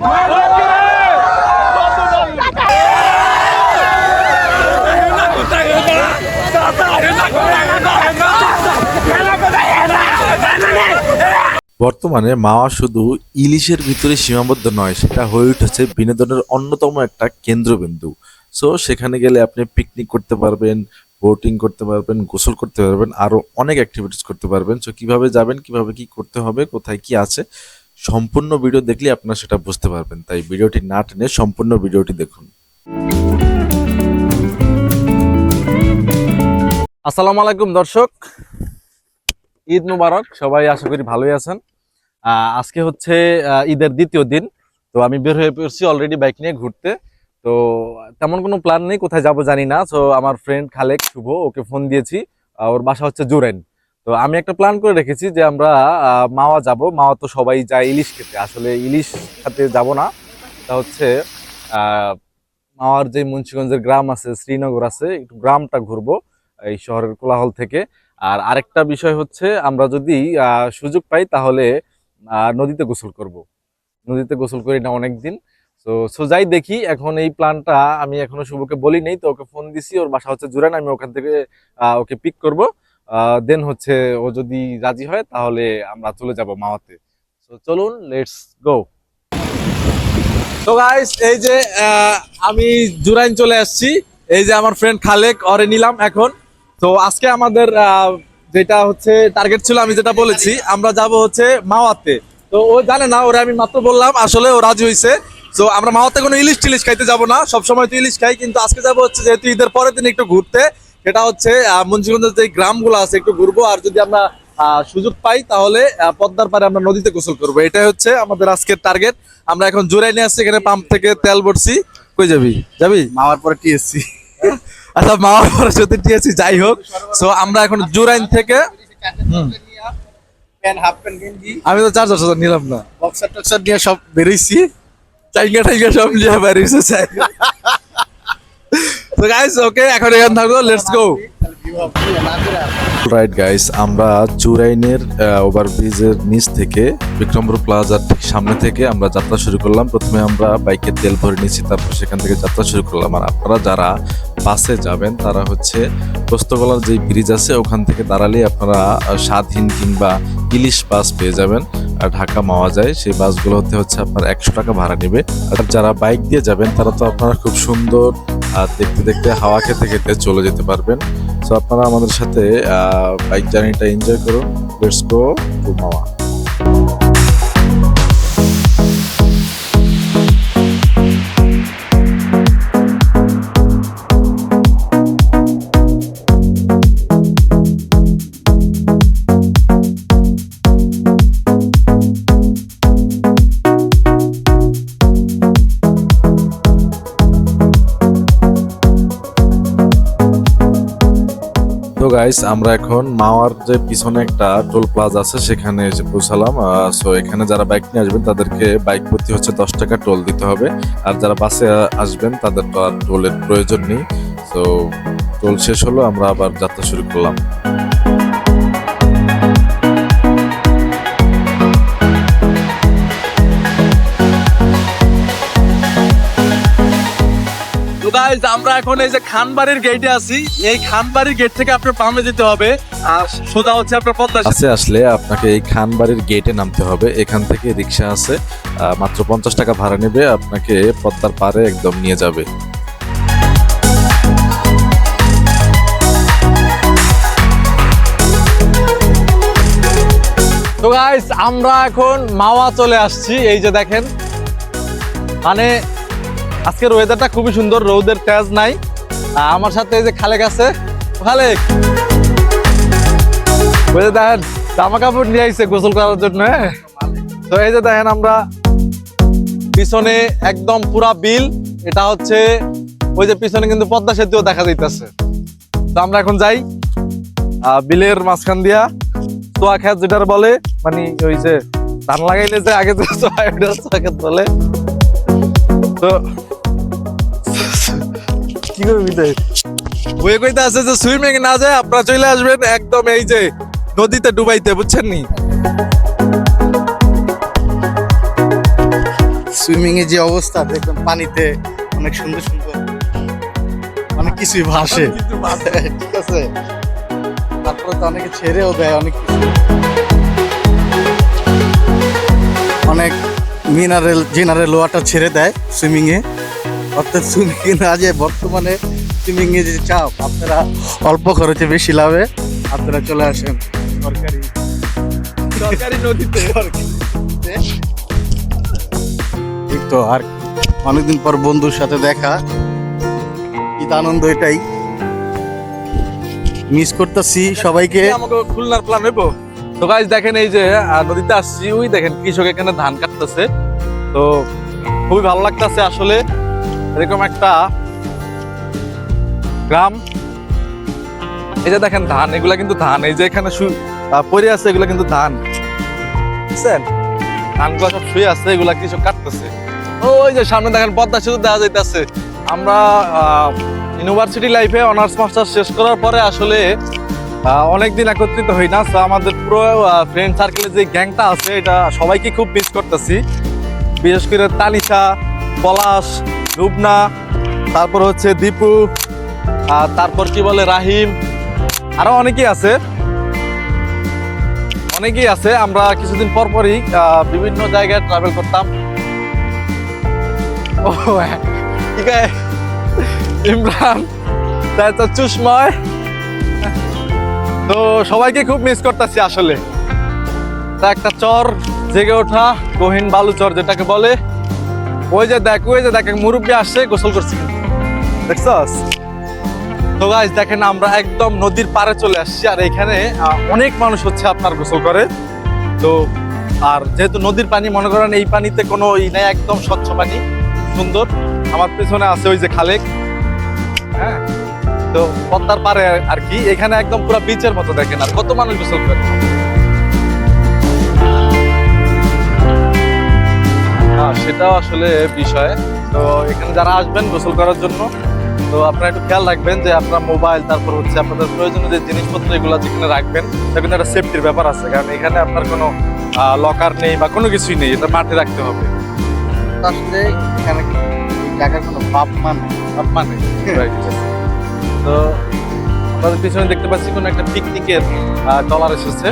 বর্তমানে মাওয়া শুধু ইলিশের ভিতরে সীমাবদ্ধ নয়, সেটা হয়ে উঠেছে বিনোদনের অন্যতম একটা কেন্দ্রবিন্দু। সো সেখানে গেলে আপনি পিকনিক করতে পারবেন বোটিং করতে পারবেন, গোসল করতে পারবেন আরও অনেক অ্যাক্টিভিটিস করতে পারবেন। সো কীভাবে যাবেন, কীভাবে কি করতে হবে, কোথায় কি আছে সম্পূর্ণ ভিডিও দেখলে আপনারা সেটা বুঝতে পারবেন। তাই ভিডিওটি না টেনে সম্পূর্ণ ভিডিওটি দেখুন। আসসালামু আলাইকুম দর্শক। ঈদ মুবারক, সবাই আশা করি ভালোই আছেন। আজকে হচ্ছে ঈদের দ্বিতীয় দিন। তো আমি বের হয়ে পড়ছি অলরেডি বাইক নিয়ে ঘুরতে। তো তেমন কোনো প্ল্যান নেই, কোথায় যাব জানি না। তো আমার ফ্রেন্ড খালেক শুভ, ওকে ফোন দিয়েছি। ওর বাসা হচ্ছে জুরাইন। তো আমি একটা প্ল্যান করে রেখেছি যে আমরা মাওয়া যাব। মাওয়া তো সবাই যায় ইলিশ খেতে। আসলে ইলিশ খেতে যাব না। তা হচ্ছে মাওয়ার যে মুন্সিগঞ্জের গ্রাম আছে, শ্রীনগর আছে, একটু গ্রামটা ঘুরবো এই শহরের কোলাহল থেকে। আর আরেকটা বিষয় হচ্ছে, আমরা যদি সুযোগ পাই তাহলে নদীতে গোসল করব। নদীতে গোসল করি না অনেকদিন। তো সো যাই দেখি, এখন এই প্ল্যানটা আমি এখনও শুভকে বলি নেই তো ওকে ফোন দিছি, ওর বাসা হচ্ছে জুরান আমি ওখান থেকে ওকে পিক করব। দেন হচ্ছে ও যদি রাজি হয়, তাহলে আমরা চলে যাব মাওয়াতে। তো চলুন লেটস গো তো গাইস এই যে আমি জুরাইন চলে আসছি। এই যে আমার ফ্রেন্ড খালেক অরে নিলাম এখন। তো আজকে আমাদের যেটা হচ্ছে টার্গেট ছিল, আমি যেটা বলেছি, আমরা যাব হচ্ছে মাওয়াতে। তো, ও জানে না, ওরা আমি মাত্র বললাম, আসলে ও রাজি হয়েছে তো আমরা মাওয়াতে কোনো ইলিশ টিলিশ খাইতে যাব না, সবসময় তো ইলিশ খাই, কিন্তু আজকে যাব হচ্ছে যেহেতু ঈদের পরের দিন একটু ঘুরতে। সেটা হচ্ছে মুন্সিগঞ্জের যে গ্রামগুলো আছে একটু ঘুরবো আর যদি আমরা সুযোগ পাই তাহলে পদ্মার পারে আমরা নদীতে গোসল করব। এটাই হচ্ছে আমাদের আজকের টার্গেট আমরা এখন জোরাই নিয়ে আসছি এখানে পাম্প থেকে তেল ভরছি। কই যাবি? যাবি? মামার পরে টিএসসি আচ্ছা মামা সরস্বতী টিএসি যাই হোক। সো আমরা এখন জুরাইন থেকে আমি তো চার্জার সাজার নিলাম না। বক্সার টক্সার নিয়ে সব বেরিয়েছি। চাইঙ্গা টাইঙ্গা সব নিয়ে বেরিয়েছে তো গাইস ওকে এখন এখান থাকব লেটস গো রাইট গাইস আমরা চুরাইনের ওভারব্রিজের নিচ থেকে বিক্রমপুর প্লাজার ঠিক সামনে থেকে আমরা যাত্রা শুরু করলাম। প্রথমে আমরা বাইকের তেল ভরে নিয়েছি, তারপর সেখান থেকে যাত্রা শুরু করলাম। আর আপনারা যারা বাসে যাবেন, তারা হচ্ছে পোস্তগোলার যে ব্রিজ আছে, ওখান থেকে দাঁড়ালে আপনারা স্বাধীন কিংবা ইলিশ বাস পেয়ে যাবেন। আর ঢাকা মাওয়া যায়, সেই বাসগুলো হতে হচ্ছে আপনার একশো টাকা ভাড়া নেবে। আর যারা বাইক দিয়ে যাবেন, তারা তো আপনারা খুব সুন্দর আর দেখতে দেখতে হাওয়া খেতে খেতে চলে যেতে পারবেন। সো আপনারা আমাদের সাথে বাইক জার্নিটা এনজয় করুন। Let's go to Mawa guys আমরা এখন মাওয়ার যে পিছনে একটা টোল প্লাজা আছে, সেখানে এসে পৌঁছালাম। সো এখানে যারা বাইক নিয়ে আসবেন, তাদেরকে বাইক প্রতি হচ্ছে দশ টাকা টোল দিতে হবে। আর যারা বাসে আসবেন, তাদের তো আর টোলের প্রয়োজন নেই। তো টোল শেষ হলো, আমরা আবার যাত্রা শুরু করলাম। গাইজ আমরা এখন এই যে খানবাড়ির গেটে আছি। এই খানবাড়ির গেট থেকে আপনার পামে যেতে হবে। আর সোজা হচ্ছে আপনার পদ্মা। বাসে আসলে আপনাকে এই খানবাড়ির গেটে নামতে হবে। এখান থেকে রিক্সা আছে। মাত্র পঞ্চাশ টাকা ভাড়া নেবে। আপনাকে পদ্মার পারে একদম নিয়ে যাবে। তো গাইজ আমরা এখন মাওয়া চলে আসছি। এই যে দেখেন। মানে আজকের ওয়েদারটা খুবই সুন্দর, রৌদের তেজ নাই। আমার সাথে এই যে খালেক আছে। খালেক! দেখেন জামা কাপড় নিয়ে আইছে গোসল করার জন্য হ্যাঁ? তো এই যে দেখেন আমরা পিছনে একদম পুরা বিল, এটা হচ্ছে ওই যে পিছনে কিন্তু পদ্মা সেতুও দেখা যাইতেছে। তো আমরা এখন যাই বিলের মাঝখান দিয়া। সোয়া খেত যেটার বলে মানে ওই যে ধান লাগাইলে যে আগে যে বলে তো কি করবি তাই? ওই কইতে আছে যে সুইমিং না যায় আপনারা চলে আসবেন একদম এই যে নদীতে ডুবাইতে বুঝছেন নি? সুইমিং এর যে অবস্থা দেখবেন পানিতে অনেক সুন্দর সুন্দর অনেক কিছুই ভাসে। ঠিক আছে? তারপরে তো অনেকে ছেড়েও দেয় অনেক কিছু। অনেক মিনারেল জেনারেল ওয়াটার ছেড়ে দেয় সুইমিংয়ে অর্থাৎ সুইমিং এ না যে বর্তমানে সুইমিংয়ে যে চাপ আপনারা অল্প খরচে বেশি লাভে আপনারা চলে আসেন সরকারি সরকারি নদীতে। এই তো আর। অনেকদিন পর বন্ধুর সাথে দেখা। ঈদ আনন্দ এটাই। মিস করতেছি সবাইকে। আমাকে খুলনার প্ল্যান হইব। তো গাইজ দেখেন এই যে নদীতে আসছি। ওই দেখেন কৃষক এখানে ধান কাটতেছে। তো খুবই ভালো লাগতেছে আসলে। এরকম একটা গ্রাম। এই যে দেখেন ধান, এগুলা কিন্তু ধান। এই যে এখানে পড়ে আছে, এগুলা কিন্তু ধান। বুঝছেন? ধানগুলো সব শুয়ে আছে, এগুলা কৃষক কাটতেছে? ওই যে সামনে দেখেন পদ্মা সেতু দেখা যাইতেছে। আমরা ইউনিভার্সিটি লাইফে অনার্স মাস্টার শেষ করার পরে আসলে অনেকদিন একত্রিত হই না। আমাদের পুরো ফ্রেন্ড সার্কেলের যে গ্যাংটা আছে, এটা সবাইকে খুব মিস করতেছি। বিশেষ করে তানিশা, পলাশ লুবনা তারপর হচ্ছে দীপু, আর তারপর কি বলে রাহিম, আরও অনেকেই আছে। অনেকেই আছে, আমরা কিছুদিন পর পরই বিভিন্ন জায়গায় ট্রাভেল করতাম। ও ঠিক আছে ইমরান তারপর চুষময়। তো সবাইকে খুব মিস করতেছি আসলে। তা একটা চর জেগে ওঠা গহীন বালুচর যেটাকে বলে, ওই যে দেখ, ওই যে দেখ মুরব্বী আসছে, গোসল করছে। দেখছস? তো গাইজ দেখেন, আমরা একদম নদীর পাড়ে চলে আসছি, আর এখানে অনেক মানুষ হচ্ছে আপনার গোসল করে। তো, আর যেহেতু নদীর পানি, মনে করেন এই পানিতে কোনো ই নেই, একদম স্বচ্ছ পানি, সুন্দর। আমার পেছনে আছে ওই যে খালেক। হ্যাঁ? তো পদ্মার পারে আর কি, এখানে একদম পুরো বিচের মতো দেখেন, আর কত মানুষ গোসল করে। সেটাও আসলে বিষয়। তো এখানে যারা আসবেন গোসল করার জন্য তো আপনারা একটু খেয়াল রাখবেন যে আপনার মোবাইল তারপর হচ্ছে আপনাদের প্রয়োজনীয় যে জিনিসপত্র এগুলো যেখানে রাখবেন সেটা কিন্তু একটা সেফটির ব্যাপার আছে কারণ এখানে আপনার কোনো লকার নেই বা কোনো কিছুই নেই এটা মাঠে রাখতে হবে। আসলে এখানে জায়গার কোনো বাপ মানে? মানে. তো আমাদের পিছনে দেখতে পাচ্ছি কোনো একটা পিকনিকের ট্রলার এসেছে।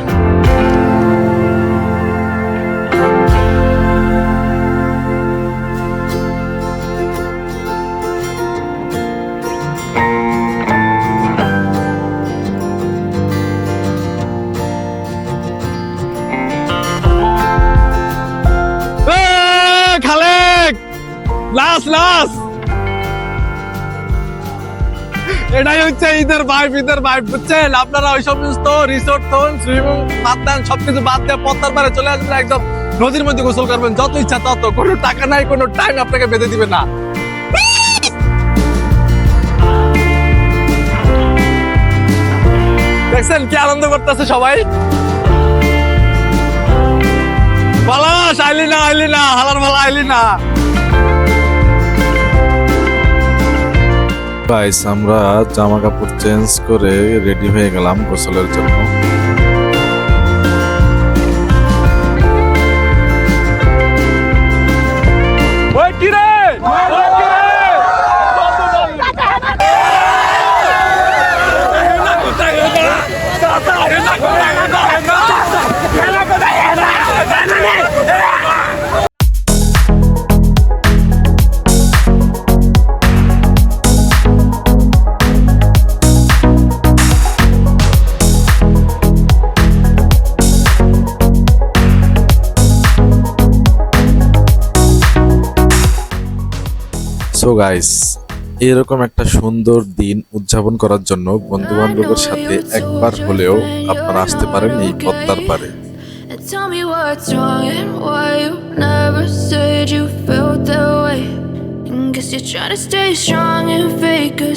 লাস লাস এটাই হচ্ছে ঈদের ভাইব ঈদের ভাইব বুঝছেন? আপনারা ওই সমস্ত রিসোর্ট থন সুইমিং বাদ দেন সবকিছু বাদ দিয়ে পদ্মার পারে চলে আসবেন, একদম নদীর মধ্যে গোসল করবেন। যত ইচ্ছা তত, কোনো টাকা নাই, কোনো টাইম আপনাকে বেঁধে দিবে না। দেখছেন কি আনন্দ করতেছে সবাই? পলাশ আইলি না আইলি না, হালার ভালা আইলি না। গাইস আমরা জামা কাপড় চেঞ্জ করে রেডি হয়ে গেলাম গোসলের জন্য। গাইস এরকম একটা সুন্দর দিন উদযাপন করার জন্য বন্ধু বান্ধবের সাথে একবার হলেও আপনারা আসতে পারেন এই পদ্মার পারে guess you're trying stay strong and fake a.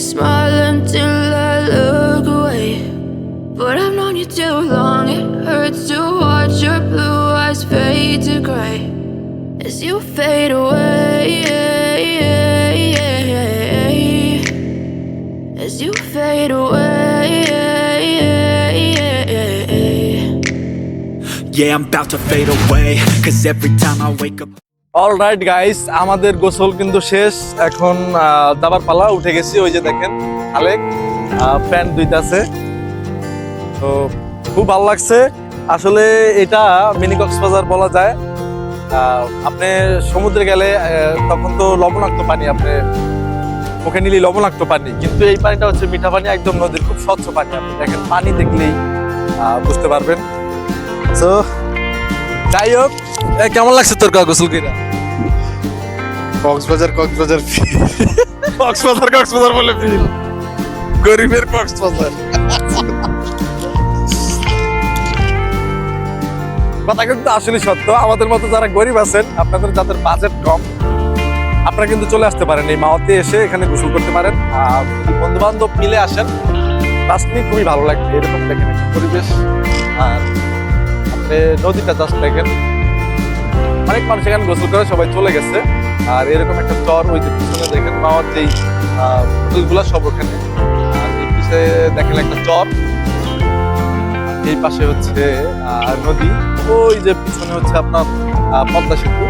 But I've known you too long, it hurts to watch your blue eyes fade to gray as you fade away. As you fade away. Yeah, I'm about to fade away. Cause every time I wake up. All right guys আমাদের গোসল কিন্তু শেষ এখন আহ, দাবার পালা উঠে গেছি ওই যে দেখেন আলেক প্যান্ট দুইটাছে তো খুব ভালো লাগছে আসলে এটা মিনি কক্সবাজার বলা যায় আহ, আপনি সমুদ্রে গেলে তখন তো লবণাক্ত পানি আপনি মুখে নিলে লবণাক্ত পানি কিন্তু এই পানিটা হচ্ছে মিঠা পানি একদম নদীর খুব স্বচ্ছ পানি। আপনি দেখেন পানি দেখলেই বুঝতে পারবেন। তো যাই হোক কেমন লাগছে তোর গোসল কিনা কক্সবাজার কক্সবাজার কক্সবাজার কক্সবাজার বলে ফিল গরিবের কক্সবাজার। কথা কিন্তু আসলে সত্য। আমাদের মতো যারা গরিব আছেন আপনাদের যাদের বাজেট কম আপনারা কিন্তু চলে আসতে পারেন, এই মাওয়াতে এসে এখানে গোসল করতে পারেন। আর বন্ধু বান্ধব মিলে আসেন। বাস খুবই ভালো লাগবে, এরকম দেখেন পরিবেশ। আর আপনি নদীটা জাস্ট দেখেন। অনেক মানুষ এখানে গোসল করে, সবাই চলে গেছে। আর এরকম একটা চর ওই যে পিছনে দেখেন, মাওয়ার যেই হোটেলগুলো সব ওখানে। আর এই পিছে দেখেন একটা চর। এই পাশে হচ্ছে নদী। ওই যে পিছনে হচ্ছে আপনার পদ্মা সেতু।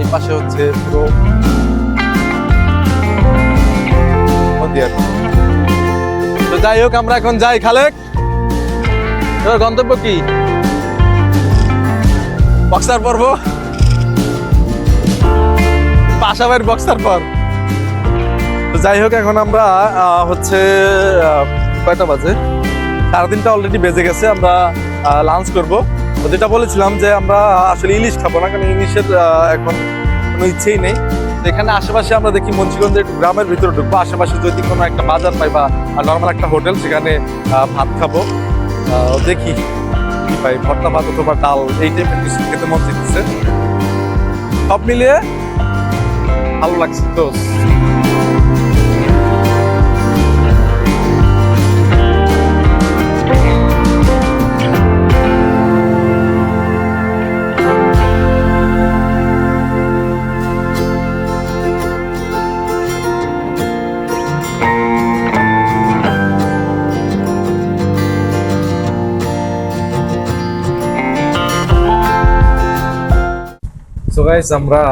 এই পাশে হচ্ছে পুরো। তো যাই হোক, আমরা এখন যাই খালেক। এবার গন্তব্য কি? বক্সার পর্ব। পাশাবাড়ির বক্সার পর। তো যাই হোক, এখন আমরা হচ্ছে কয়টা বাজে? সাড়ে তিনটা অলরেডি বেজে গেছে, আমরা লাঞ্চ করব। যেটা বলেছিলাম যে আমরা আসলে ইলিশ খাব না, কারণ ইলিশের এখন কোনো ইচ্ছেই নেই। এখানে আশেপাশে আমরা দেখি একটু গ্রামের ভিতরে ঢুকবো। আশেপাশে যদি কোনো একটা বাজার পাই বা নর্মাল একটা হোটেল, সেখানে ভাত খাব। দেখি কি পাই, ভর্তা ভাত অথবা ডাল, এই টাইপের কিছু খেতে মন চাইতেছে। সব মিলিয়ে ভালো লাগছে তো। গাইস আমরা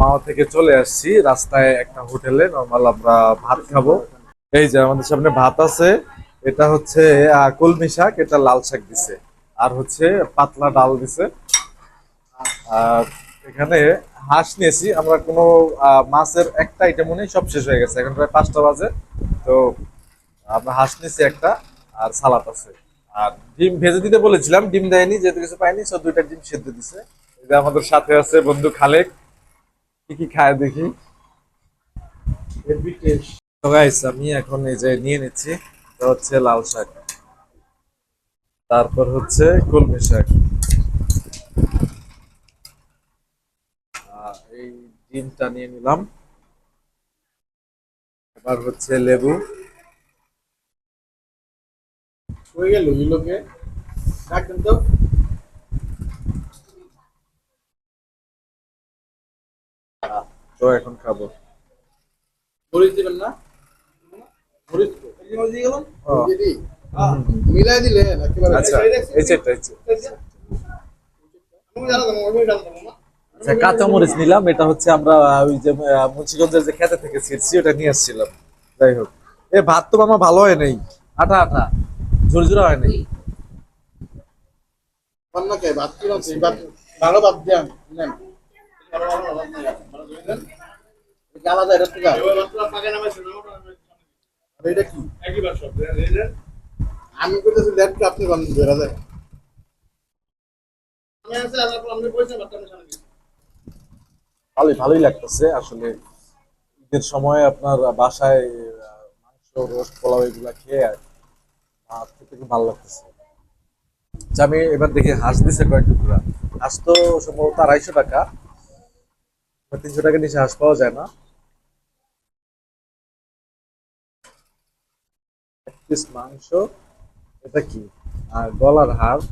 মাওয়া থেকে চলে আসছি। রাস্তায় একটা হোটেলে নর্মাল আমরা ভাত খাব। এই যে আমাদের সামনে ভাত আছে, এটা হচ্ছে কলমি শাক, এটা লাল শাক দিছে। আর হচ্ছে পাতলা ডাল দিছে। আর এখানে হাঁস নিয়েছি। আমরা কোনো মাছের একটা আইটেমও নেই সব শেষ হয়ে গেছে। এখন প্রায় পাঁচটা বাজে। তো আমরা হাঁস নিয়েছি একটা, আর সালাদ আছে। আর ডিম ভেজে দিতে বলেছিলাম, ডিম দেয়নি, যেহেতু কিছু পাইনি সব দুইটা ডিম সেদ্ধ দিছে। আমাদের সাথে আছে বন্ধু খালেক। কি কি খায় দেখি। আমি এখন এই যে নিয়ে নিচ্ছি। হচ্ছে লাল শাক। তারপর হচ্ছে কলমি শাক। এই ডিমটা নিয়ে নিলাম। এবার হচ্ছে লেবু। হয়ে গেল তো। তো এখন খাব। মরিচ দিবেন না? মরিচ দিয়ে মিলাই দিলে আচ্ছা এই এই। আচ্ছা। কাঁচা মরিচ নিলাম। এটা হচ্ছে আমরা ওই যে মুন্সিগঞ্জের যে খেতে থেকে ছিঁড়ছি ওটা নিয়ে আসছিলাম। যাই হোক। এ ভাত তো মামা ভালো হয় নাই। আটা আটা ঝুরঝুরা হয় নাই। ভাত ভালো ভাত দেন আমি করতেছি লেট আপনি বান্ধব বেরা যায় ভালোই ভালোই লাগতেছে। আসলে ঈদের সময় আপনার বাসায় মাংস রোস্ট পোলাও এগুলা খেয়ে ভাত খেতে খুব ভালো লাগতেছে। আচ্ছা, আমি এবার দেখি হাঁস দিছে কয়েক টুকরা। হাঁস তো সম্ভবত আড়াইশো টাকা। তিনশো টাকা নিচে হাঁস পাওয়া যায় না। মাংস, এটা কি? আর গলার হাড়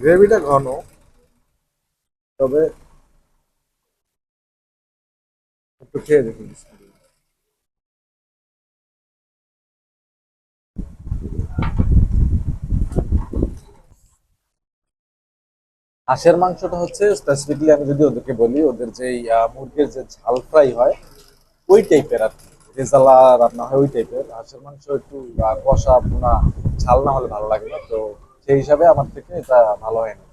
গ্রেভিটা ঘন। তবে একটু খেয়ে দেখি হাঁসের মাংসটা হচ্ছে স্পেসিফিকলি আমি যদি ওদেরকে বলি, ওদের যে মুরগির যে ঝাল ফ্রাই হয়, ওই টাইপের আর কি। রেজালা রান্না হয়, ওই টাইপের হাঁসের মাংস একটু কষা, ভুনা, ঝাল না হলে ভালো লাগে না। তো সেই হিসাবে আমার থেকে এটা ভালো হয় না।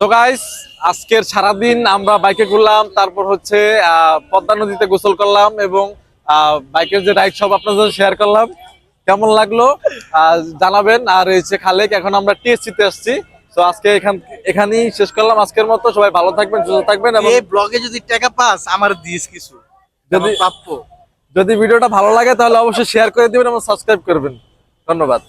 তো গাইস আজকের সারাদিন আমরা বাইকে ঘুরলাম, তারপর হচ্ছে পদ্মা নদীতে গোসল করলাম এবং বাইকের যে রাইড সব আপনাদের সাথে শেয়ার করলাম। কেমন লাগল? জানাবেন। আর যে খালেক, এখন আমরা টিএসসি তে আসছি। তো আজকে এখান এখানেই শেষ করলাম। আজকের মতো সবাই ভালো থাকবেন সুস্থ থাকবেন এবং এই ব্লগে যদি টাকা পাস আমার দিস কিছু। যদি প্রাপ্য। যদি ভিডিওটা ভালো লাগে তাহলে অবশ্যই শেয়ার করে দিবেন এবং সাবস্ক্রাইব করবেন। ধন্যবাদ।